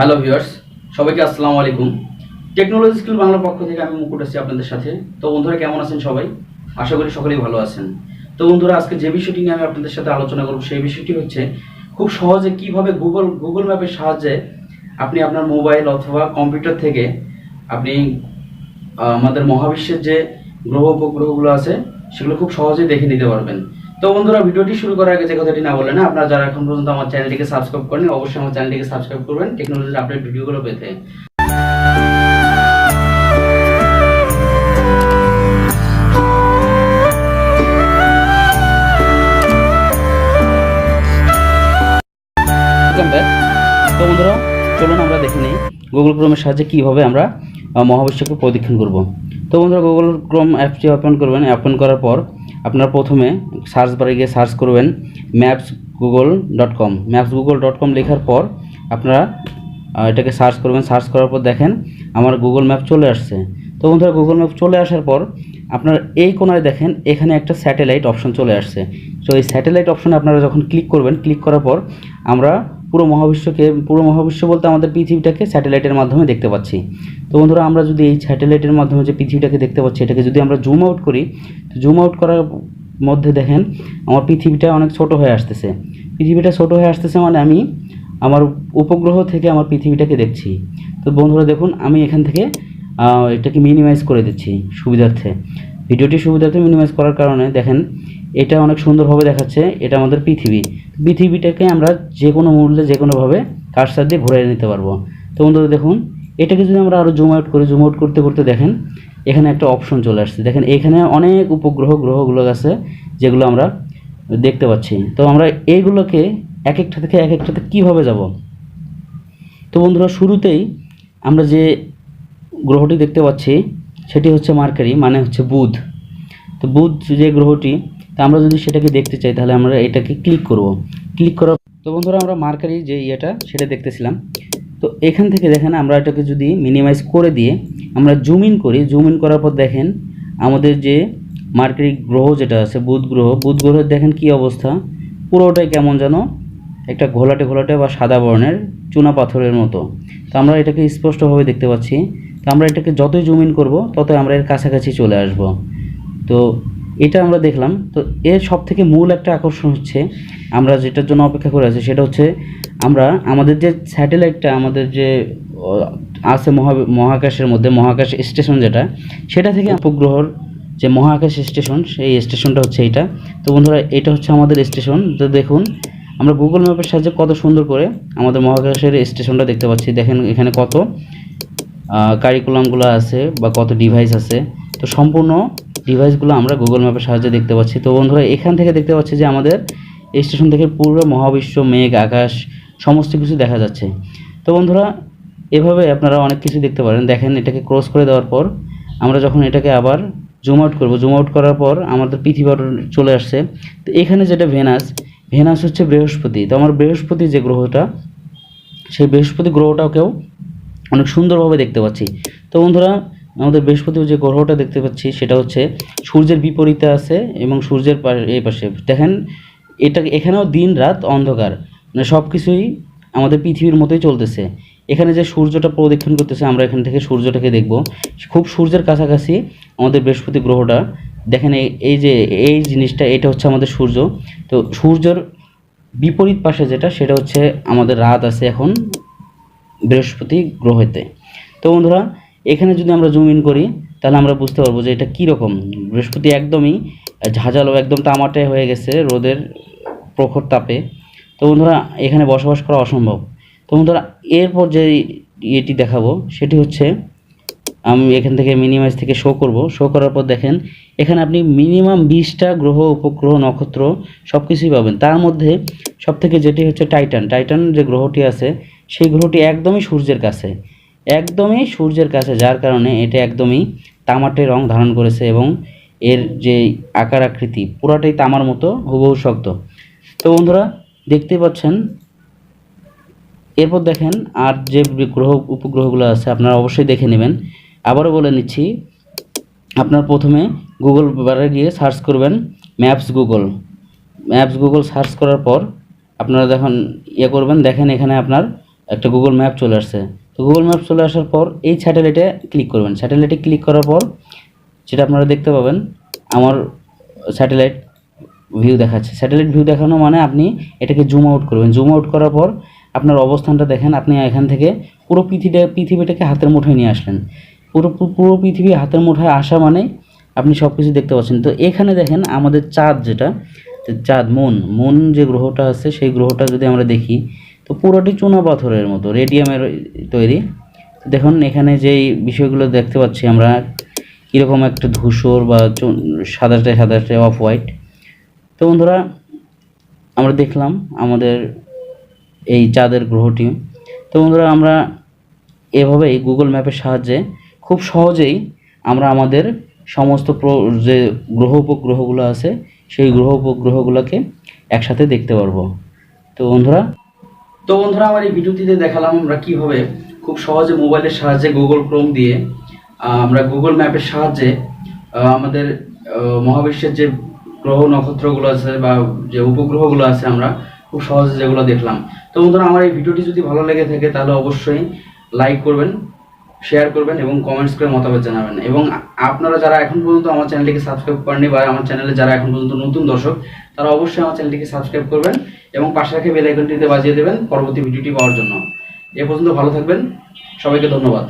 Hello viewers সবাইকে আসসালামু আলাইকুম। টেকনোলজি স্কিল বাংলার পক্ষ থেকে আমি মুকুট আছি আপনাদের সাথে। তো বন্ধুরা, কেমন আছেন সবাই? আশা করি সকলেই ভালো আছেন। তো বন্ধুরা, আজকে যে বিষয়টি নিয়ে আমি আপনাদের সাথে আলোচনা করব, সেই বিষয়টি হচ্ছে খুব সহজে কীভাবে গুগল গুগল ম্যাপের সাহায্যে আপনি আপনার মোবাইল অথবা কম্পিউটার থেকে আপনি আমাদের মহাবিশ্বের যে গ্রহ, উপগ্রহগুলো আছে, সেগুলো খুব সহজেই দেখে নিতে পারবেন। তো বন্ধুরা, ভিডিওটি শুরু করার আগে যে কথাটি না বলে না, আপনারা যারা এখন পর্যন্ত আমার চ্যানেলটিকে সাবস্ক্রাইব করেন অবশ্যই আমার চ্যানেলটিকে সাবস্ক্রাইব করবেন টেকনোলজির আপডেট ভিডিওগুলো পেতে. তো বন্ধুরা, চলুন আমরা দেখে নিই গুগল ক্রোমের সাহায্যে কীভাবে আমরা মহাবিশ্বকে প্রদক্ষিণ করব তো বন্ধুরা গুগল ক্রোম অ্যাপটি ওপেন করবেন ওপেন করার পর আপনারা প্রথমে সার্চ বারে গিয়ে সার্চ করবেন maps Google dot com maps Google dot com লেখার পর আপনারা এটাকে সার্চ করবেন সার্চ করার পর দেখেন আমার গুগল ম্যাপ চলে আসছে। তো বন্ধুরা গুগল ম্যাপ চলে আসার পর আপনার এই কোনায় দেখেন এখানে একটা স্যাটেলাইট অপশন চলে আসছে। তো এই স্যাটেলাইট অপশনে আপনারা যখন ক্লিক করবেন ক্লিক করার পর আমরা পুরো মহাবিশ্বকে, পুরো মহাবিশ্ব বলতে আমাদের পৃথিবীটাকে স্যাটেলাইটের মাধ্যমে দেখতে পাচ্ছি। তো বন্ধুরা, আমরা যদি এই স্যাটেলাইটের মাধ্যমে যে পৃথিবীটাকে দেখতে পাচ্ছি, এটাকে যদি আমরা জুম আউট করি জুম আউট করার মধ্যে দেখেন, আমার পৃথিবীটা অনেক ছোট হয়ে আসতেছে। পৃথিবীটা ছোট হয়ে আসতেছে মানে আমি আমার উপগ্রহ থেকে আমার পৃথিবীটাকে দেখছি। তো বন্ধুরা, দেখুন, আমি এখান থেকে এটাকে মিনিমাইজ করে দিচ্ছি সুবিধার্থে। ভিডিওটি সুবিধার্থে মিনিমাইজ করার কারণে দেখেন এটা অনেক সুন্দরভাবে দেখাচ্ছে, এটা আমাদের পৃথিবী পৃথিবীটাকে আমরা যে কোনো মূল্যে যে কোনোভাবে কারসার দিয়ে ঘুরে নিতে পারব। তো বন্ধুরা দেখুন, এটাকে যদি আমরা আরও জুম আউট করি জুম আউট করতে করতে দেখেন, এখানে একটা অপশন চলে আসছে। দেখেন, এখানে অনেক উপগ্রহ, গ্রহগুলো আছে, যেগুলো আমরা দেখতে পাচ্ছি। তো আমরা এইগুলোকে এক একটা থেকে এক একটাতে কীভাবে যাব? তো বন্ধুরা, শুরুতেই আমরা যে গ্রহটি দেখতে পাচ্ছি, সেটি হচ্ছে মার্কারি মানে হচ্ছে বুধ। তো বুধ যে গ্রহটি তা আমরা যদি সেটাকে দেখতে চাই, তাহলে আমরা এটাকে ক্লিক করব। ক্লিক করার তো বন্ধুরা, আমরা মার্কারি যে ইয়েটা, সেটা দেখতেছিলাম। তো এখান থেকে দেখেন, আমরা এটাকে যদি মিনিমাইজ করে দিয়ে আমরা জুম ইন করি জুম ইন করার পর দেখেন, আমাদের যে মার্কারি গ্রহ যেটা আছে, বুধ গ্রহ, বুধ গ্রহের দেখেন কি অবস্থা? পুরোটাই কেমন যেন একটা ঘোলাটে ঘোলাটে বা সাদা বর্ণের চুনা পাথরের মতো। তো আমরা এটাকে স্পষ্টভাবে দেখতে পাচ্ছি। তো আমরা এটাকে যতই জুম ইন করব, ততই আমরা এর কাছাকাছি চলে আসব। তো এটা আমরা দেখলাম। তো এর সব থেকে মূল একটা আকর্ষণ হচ্ছে আমরা যেটার জন্য অপেক্ষা করে আছি সেটা হচ্ছে আমরা আমাদের যে স্যাটেলাইটটা আমাদের যে আছে মহা, মহাকাশের মধ্যে, মহাকাশ স্টেশন যেটা, সেটা থেকে উপগ্রহর যে মহাকাশ স্টেশন সেই স্টেশনটা হচ্ছে এইটা। তো বন্ধুরা, এটা হচ্ছে আমাদের স্টেশন তো দেখুন, আমরা গুগল ম্যাপের সাহায্যে কত সুন্দর করে আমাদের মহাকাশের স্টেশনটা দেখতে পাচ্ছি। দেখেন এখানে কত কারিকুলামগুলো আছে বা কত ডিভাইস আছে। তো সম্পূর্ণ ডিভাইসগুলো আমরা গুগল ম্যাপের সাহায্যে দেখতে পাচ্ছি। তো বন্ধুরা, এখান থেকে দেখতে পাচ্ছি যে আমাদের স্টেশন থেকে পুরো মহাবিশ্ব, মেঘ, আকাশ, সমস্ত কিছু দেখা যাচ্ছে। তো বন্ধুরা, এভাবে আপনারা অনেক কিছু দেখতে পারেন। দেখেন, এটাকে ক্রস করে দেওয়ার পর আমরা যখন এটাকে আবার জুম আউট করব জুম আউট করার পর আমাদের পৃথিবী চলে আসছে। তো এখানে যেটা ভেনাস ভেনাস হচ্ছে বৃহস্পতি। তো আমার বৃহস্পতি যে গ্রহটা, সেই বৃহস্পতি গ্রহটাকেও অনেক সুন্দরভাবে দেখতে পাচ্ছি। তো বন্ধুরা আমাদের বৃহস্পতি যে গ্রহটা দেখতে পাচ্ছি, সেটা হচ্ছে সূর্যের বিপরীতে আছে এবং সূর্যের এই পাশে। দেখেন, এটা এখানেও দিন রাত অন্ধকার। মানে সব কিছুই আমাদের পৃথিবীর মতোই চলতেছে। এখানে যে সূর্যটা প্রদক্ষিণ করতেছে, আমরা এখান থেকে সূর্যটাকে দেখব। খুব সূর্যের কাছাকাছি আমাদের বৃহস্পতি গ্রহটা। দেখেন এই যে, এই জিনিসটা, এটা হচ্ছে আমাদের সূর্য। তো সূর্যর বিপরীত পাশে যেটা, সেটা হচ্ছে আমাদের রাত আছে এখন বৃহস্পতি গ্রহেতে। তো বন্ধুরা এখানে যদি আমরা জুম ইন করি, তাহলে আমরা বুঝতে পারব যে এটা কীরকম বৃহস্পতি একদমই ঝাঁঝালো, একদম তামাটে হয়ে গেছে রোদের প্রখর তাপে। তো বন্ধুরা, এখানে বসবাস করা অসম্ভব। তো বন্ধুরা, এরপর যে ইয়েটি দেখাবো, সেটি হচ্ছে আমি এখান থেকে মিনিমাইজ থেকে শো করব। শো করার পর দেখেন, এখানে আপনি মিনিমাম বিশটা গ্রহ, উপগ্রহ, নক্ষত্র সব কিছুই পাবেন। তার মধ্যে সব থেকে যেটি হচ্ছে টাইটান টাইটান যে গ্রহটি আছে, সেই গ্রহটি একদমই সূর্যের কাছে। একদমই সূর্যের কাছে, যার কারণে এটা একদমই তামাটে রং ধারণ করেছে এবং এর যে আকার আকৃতি, পুরাটাই তামার মতো হুবহু শক্ত। তো বন্ধুরা, দেখতে পাচ্ছেন, এরপর দেখেন আর যে গ্রহ, উপগ্রহগুলো আছে, আপনারা অবশ্যই দেখে নেবেন। আবারও বলে নিচ্ছি, আপনার প্রথমে গুগল বারে গিয়ে সার্চ করবেন maps Google maps Google search করার পর আপনারা দেখুন ইয়ে করবেন, দেখেন এখানে আপনার একটা গুগল ম্যাপ চলে আসছে। তো গুগল ম্যাপ চলে আসার পর এই স্যাটেলাইটে ক্লিক করবেন। স্যাটেলাইটে ক্লিক করার পর যেটা আপনারা দেখতে পাবেন, আমার স্যাটেলাইট ভিউ দেখাচ্ছে। স্যাটেলাইট ভিউ দেখানো মানে আপনি এটাকে জুম আউট করবেন। জুম আউট করার পর আপনার অবস্থানটা দেখেন, আপনি এখান থেকে পুরো পৃথিবীটা, পৃথিবীটাকে হাতের মুঠোয় নিয়ে আসলেন। পুরো পুরো পৃথিবী হাতের মুঠোয় আসা মানে আপনি সব কিছু দেখতে পাচ্ছেন। তো এখানে দেখেন আমাদের চাঁদ যেটা চাঁদ মুন মুন যে গ্রহটা আছে, সেই গ্রহটা যদি আমরা দেখি তো পুরোটি চুনা পাথরের মতো, রেডিয়ামের তৈরি। দেখুন, এখানে যেই বিষয়গুলো দেখতে পাচ্ছি আমরা, কীরকম একটা ধূসর বা সাদাটে সাদাটে অফ হোয়াইট। তো বন্ধুরা, আমরা দেখলাম আমাদের এই চাঁদের গ্রহটি। তো বন্ধুরা, আমরা এভাবেই গুগল ম্যাপের সাহায্যে খুব সহজেই আমরা আমাদের সমস্ত যে গ্রহ উপগ্রহগুলো আছে, সেই গ্রহ উপগ্রহগুলোকে একসাথে দেখতে পারব। তো বন্ধুরা তো বন্ধুরা, আমার এই ভিডিওটিতে দেখালাম আমরা কীভাবে খুব সহজে মোবাইলের সাহায্যে গুগল ক্রোম দিয়ে আমরা গুগল ম্যাপের সাহায্যে আমাদের মহাবিশ্বের যে গ্রহ নক্ষত্রগুলো আছে বা যে উপগ্রহগুলো আছে আমরা খুব সহজে যেগুলো দেখলাম। তো বন্ধুরা, আমার এই ভিডিওটি যদি ভালো লেগে থাকে তাহলে অবশ্যই লাইক করবেন। শেয়ার করবেন এবং কমেন্টস করে মতামত জানাবেন। এবং আপনারা যারা এখন পর্যন্ত আমার চ্যানেলটিকে সাবস্ক্রাইব করেননি বা আমার চ্যানেলে যারা এখন পর্যন্ত নতুন দর্শক, তারা অবশ্যই আমার চ্যানেলটিকে সাবস্ক্রাইব করবেন এবং পাশে রাখে বেল আইকনটিতে বাজিয়ে দেবেন পরবর্তী ভিডিওটি পাওয়ার জন্য। এ পর্যন্ত ভালো থাকবেন। সবাইকে ধন্যবাদ।